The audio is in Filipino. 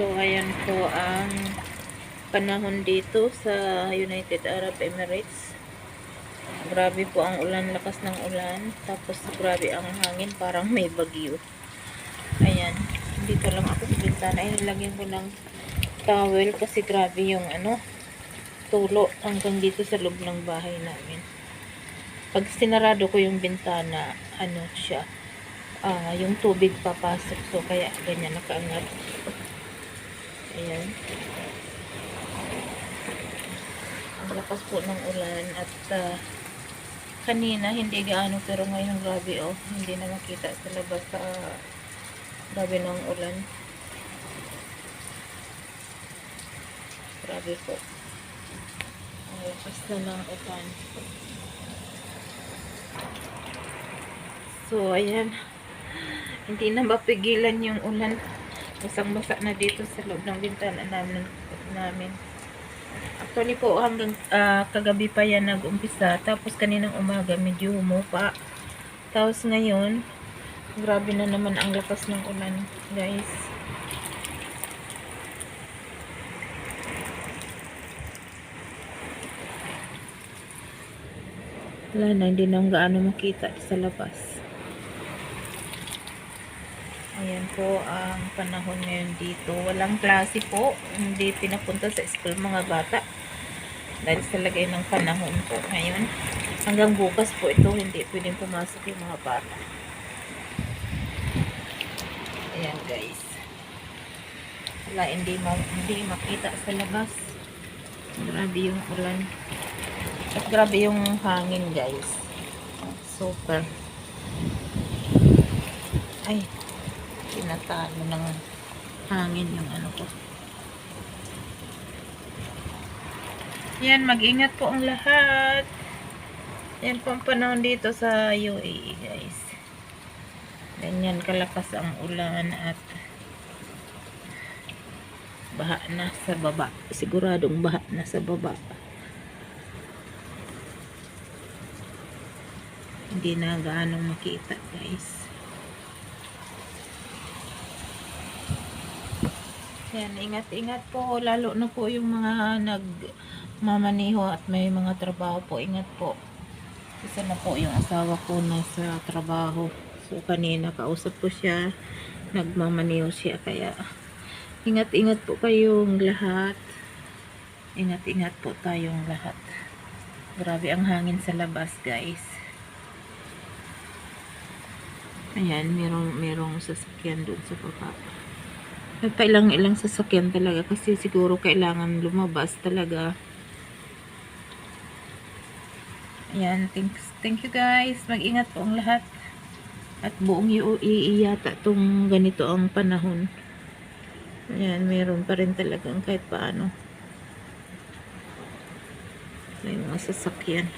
So, ayan po ang panahon dito sa United Arab Emirates. Grabe po ang ulan, lakas ng ulan. Tapos grabe ang hangin, parang may bagyo. Ayan, dito lang ako sa bintana. Ay, nilagyan ko ng towel kasi grabe yung ano, tulo hanggang dito sa loob ng bahay namin. Pag sinarado ko yung bintana, ano siya, ah yung tubig papasok. So, kaya ganyan nakaangat. Ayan. Ang lakas po ng ulan at ah, kanina hindi gaano pero ngayon grabe oh. Hindi na makita sa labas sa grabe ng ulan. Grabe po. Ang lakas na ng ulan. So, ayan. Hindi na mapigilan yung ulan. Basang-basa na dito sa loob ng bintana namin. namin. Actually po, hanggang ah, kagabi pa yan nag-umpisa. Tapos kaninang umaga, medyo humupa. Tapos ngayon, grabe na naman ang lakas ng ulan, guys. Wala na, hindi na gaano makita sa labas. Ayan po ang panahon ngayon dito. Walang klase po. Hindi pinapunta sa school mga bata. Dahil sa lagay ng panahon po ngayon. Hanggang bukas po ito, hindi pwedeng pumasok yung mga bata. Ayan guys. Wala, hindi, ma hindi makita sa labas. Grabe yung ulan. At grabe yung hangin guys. Super. Ay, tinatalo ng hangin yung ano ko. Yan, mag-ingat po ang lahat. Yan po ang panahon dito sa UAE guys. Ganyan kalakas ang ulan at baha na sa baba. Siguradong baha na sa baba. Hindi na gaano makita guys. Yan, ingat-ingat po. Lalo na po yung mga nagmamaniho at may mga trabaho po. Ingat po. Isa na po yung asawa ko na sa trabaho. So, kanina kausap ko siya. Nagmamaniho siya. Kaya, ingat-ingat po kayong lahat. Ingat-ingat po tayong lahat. Grabe ang hangin sa labas, guys. Ayan, merong, merong sasakyan doon sa baba. Nagpailang ilang sasakyan talaga kasi siguro kailangan lumabas talaga. Ayan, thanks, thank you guys. Mag-ingat po ang lahat. At buong UAE yata itong ganito ang panahon. Ayan, meron pa rin talagang kahit paano. May mga sasakyan.